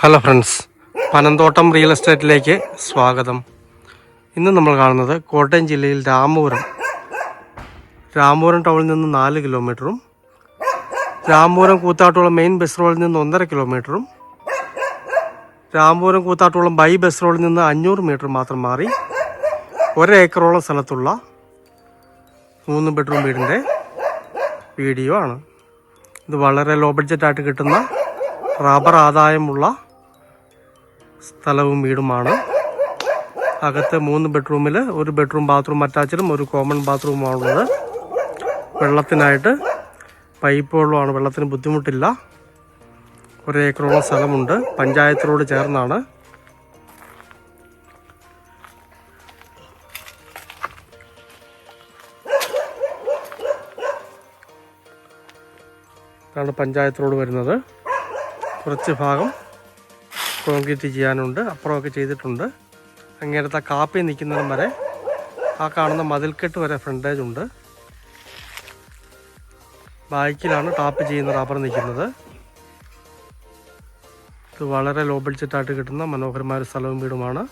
Hello friends Panamthottam real എസ്റ്റേറ്റിലേക്ക് സ്വാഗതം. ഇന്ന് നമ്മൾ കാണുന്നത് കോട്ടയം ജില്ലയിൽ രാമപുരം രാമപുരം ടൗണിൽ നിന്ന് നാല് കിലോമീറ്ററും രാമപുരം കൂത്താട്ടുകുളം മെയിൻ ബസ് റോഡിൽ നിന്ന് ഒന്നര കിലോമീറ്ററും രാമപുരം കൂത്താട്ടുകുളം ബൈ ബസ് റോഡിൽ നിന്ന് അഞ്ഞൂറ് മീറ്റർ മാത്രം മാറി ഒരേക്കറോളം സ്ഥലത്തുള്ള മൂന്ന് ബെഡ്റൂം വീടിന്റെ വീഡിയോ ആണ്. ഇത് വളരെ ലോ ബഡ്ജറ്റായിട്ട് കിട്ടുന്ന റബ്ബർ ആദായമുള്ള സ്ഥലവും വീടുമാണ്. അകത്ത് മൂന്ന് ബെഡ്റൂമിൽ ഒരു ബെഡ്റൂം ബാത്റൂം അറ്റാച്ചഡും ഒരു കോമൺ ബാത്റൂമാണുള്ളത് വെള്ളത്തിനായിട്ട് പൈപ്പ് വെള്ളമാണ് വെള്ളത്തിന് ബുദ്ധിമുട്ടില്ല. ഒരേക്കറോളം സ്ഥലമുണ്ട്. പഞ്ചായത്തിനോട് ചേർന്നാണ്. ഇതാണ് പഞ്ചായത്ത് റോഡ് വരുന്നത്. കുറച്ച് ഭാഗം കോൺക്രീറ്റ് ചെയ്യാനുണ്ട് അപ്പുറമൊക്കെ ചെയ്തിട്ടുണ്ട്. അങ്ങേരത്തെ കാപ്പി നിൽക്കുന്നതും വരെ ആ കാണുന്ന മതിൽക്കെട്ട് വരെ ഫ്രണ്ടേജ് ഉണ്ട്. ബാക്കിലാണ് ടാപ്പ് ചെയ്യുന്ന റബ്ബർ നിൽക്കുന്നത്. ഇത് വളരെ ലോ ബഡ്ജറ്റായിട്ട് കിട്ടുന്ന മനോഹരമായ സ്ഥലവും വീടുമാണ്.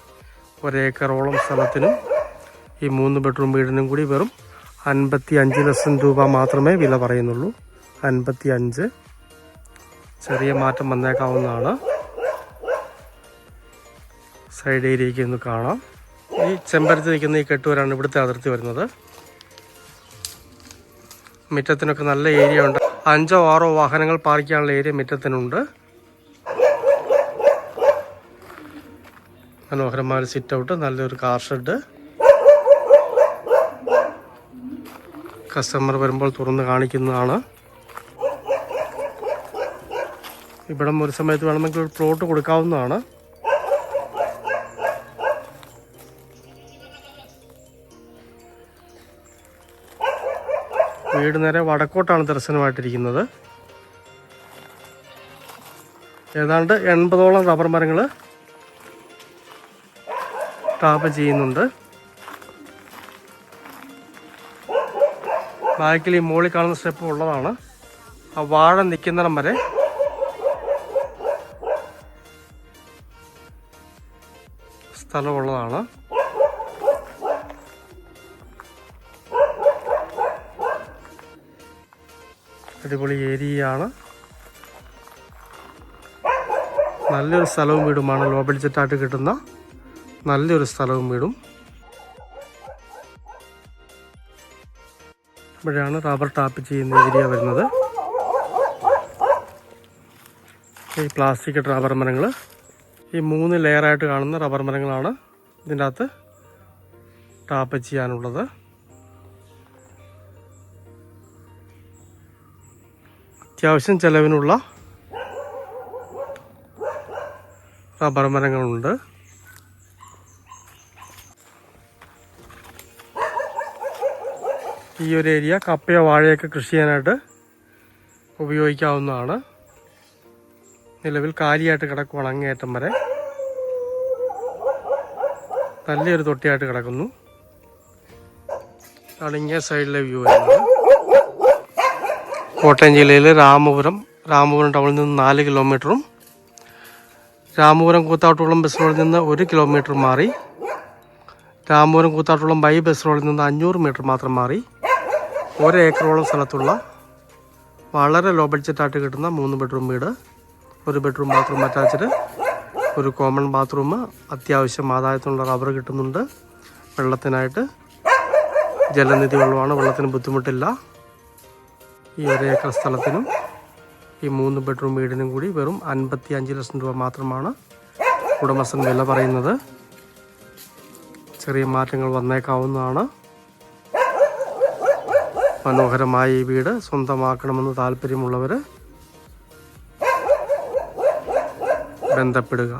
ഒരേക്കറോളം സ്ഥലത്തിനും ഈ മൂന്ന് ബെഡ്റൂം വീടിനും കൂടി വെറും അൻപത്തി അഞ്ച് ലക്ഷം രൂപ മാത്രമേ വില പറയുന്നുള്ളൂ. അൻപത്തി അഞ്ച് ചെറിയ മാറ്റം വന്നേക്കാവുന്നതാണ്. സൈഡ് ഏരിയയ്ക്ക് ഒന്ന് കാണാം. ഈ ചെമ്പരത്ത് നിൽക്കുന്ന ഈ കെട്ടുവരാണ് ഇവിടുത്തെ അതിർത്തി വരുന്നത്. മുറ്റത്തിനൊക്കെ നല്ല ഏരിയ ഉണ്ട്. അഞ്ചോ ആറോ വാഹനങ്ങൾ പാർക്ക് ചെയ്യാനുള്ള ഏരിയ മുറ്റത്തിനുണ്ട്. മനോഹരമായ സിറ്റ് ഔട്ട് നല്ലൊരു കാർ ഷെഡ് കസ്റ്റമർ വരുമ്പോൾ തുറന്ന് കാണിക്കുന്നതാണ്. ഇവിടം ഒരു സമയത്ത് വേണമെങ്കിൽ ഒരു പ്ലോട്ട് കൊടുക്കാവുന്നതാണ്. വീട് നേരെ വടക്കോട്ടാണ് ദർശനമായിട്ടിരിക്കുന്നത്. ഏതാണ്ട് എൺപതോളം റബ്ബർ മരങ്ങൾ ടാപ്പ് ചെയ്യുന്നുണ്ട്. ബാക്കിൽ ഈ മുകളിൽ കാണുന്ന സ്റ്റെപ്പ് ഉള്ളതാണ്. ആ വാഴ നിൽക്കുന്നിടം വരെ. സ്ഥലമുള്ളതാണ്. അടിപൊളി ഏരിയയാണ്. നല്ലൊരു സ്ഥലവും വീടുമാണ്. ലോ ബഡ്ജറ്റായിട്ട് കിട്ടുന്ന നല്ലൊരു സ്ഥലവും വീടും. ഇവിടെയാണ് റബ്ബർ ടാപ്പ് ചെയ്യുന്ന ഏരിയ വരുന്നത്. ഈ പ്ലാസ്റ്റിക് റബ്ബർ മരങ്ങൾ. ഈ മൂന്ന് ലെയറായിട്ട് കാണുന്ന റബ്ബർ മരങ്ങളാണ് ഇതിന്റെ അകത്ത് ടാപ്പ് ചെയ്യാനുള്ളത്. അത്യാവശ്യം ചെലവിനുള്ള റബ്ബർ മരങ്ങളുണ്ട്. ഈ ഒരു ഏരിയ കപ്പയോ വാഴയൊക്കെ കൃഷി ചെയ്യാനായിട്ട് ഉപയോഗിക്കാവുന്നതാണ്. നിലവിൽ കാലിയായിട്ട് കിടക്കുവാണ് അങ്ങേയറ്റം വരെ. നല്ലൊരു തൊട്ടിയായിട്ട് കിടക്കുന്നു. അടങ്ങിയ സൈഡിലെ വ്യൂ വരുന്നത്. കോട്ടയം ജില്ലയിലെ രാമപുരം രാമപുരം ടൗണിൽ നിന്ന് നാല് കിലോമീറ്ററും രാമപുരം കൂത്താട്ടുകുളം ബസ് റോഡിൽ നിന്ന് ഒരു കിലോമീറ്റർ മാറി രാമപുരം കൂത്താട്ടുകുളം ബൈ ബസ് റോഡിൽ നിന്ന് അഞ്ഞൂറ് മീറ്റർ മാത്രം മാറി ഒരു ഏക്കറോളം സ്ഥലത്തുള്ള വളരെ ലോ ബഡ്ജറ്റായിട്ട് കിട്ടുന്ന മൂന്ന് ബെഡ്റൂം വീട് ഒരു ബെഡ്റൂം ബാത്റൂം അറ്റാച്ച്ഡ് ഒരു കോമൺ ബാത്റൂം അത്യാവശ്യം ആദായത്തിനുള്ള റബ്ബർ കിട്ടുന്നുണ്ട് വെള്ളത്തിനായിട്ട് ജലനിധി വെള്ളമാണ് വെള്ളത്തിന് ബുദ്ധിമുട്ടില്ല. ഈ ഒരു ഏക്കർ സ്ഥലത്തിനും ഈ മൂന്ന് ബെഡ്റൂം വീടിനും കൂടി വെറും അൻപത്തി അഞ്ച് ലക്ഷം രൂപ മാത്രമാണ് ഉടമസ്ഥൻ വില പറയുന്നത്. ചെറിയ മാറ്റങ്ങൾ വന്നേക്കാവുന്നതാണ്. മനോഹരമായ ഈ വീട് സ്വന്തമാക്കണമെന്ന് താല്പര്യമുള്ളവർ ബന്ധപ്പെടുക.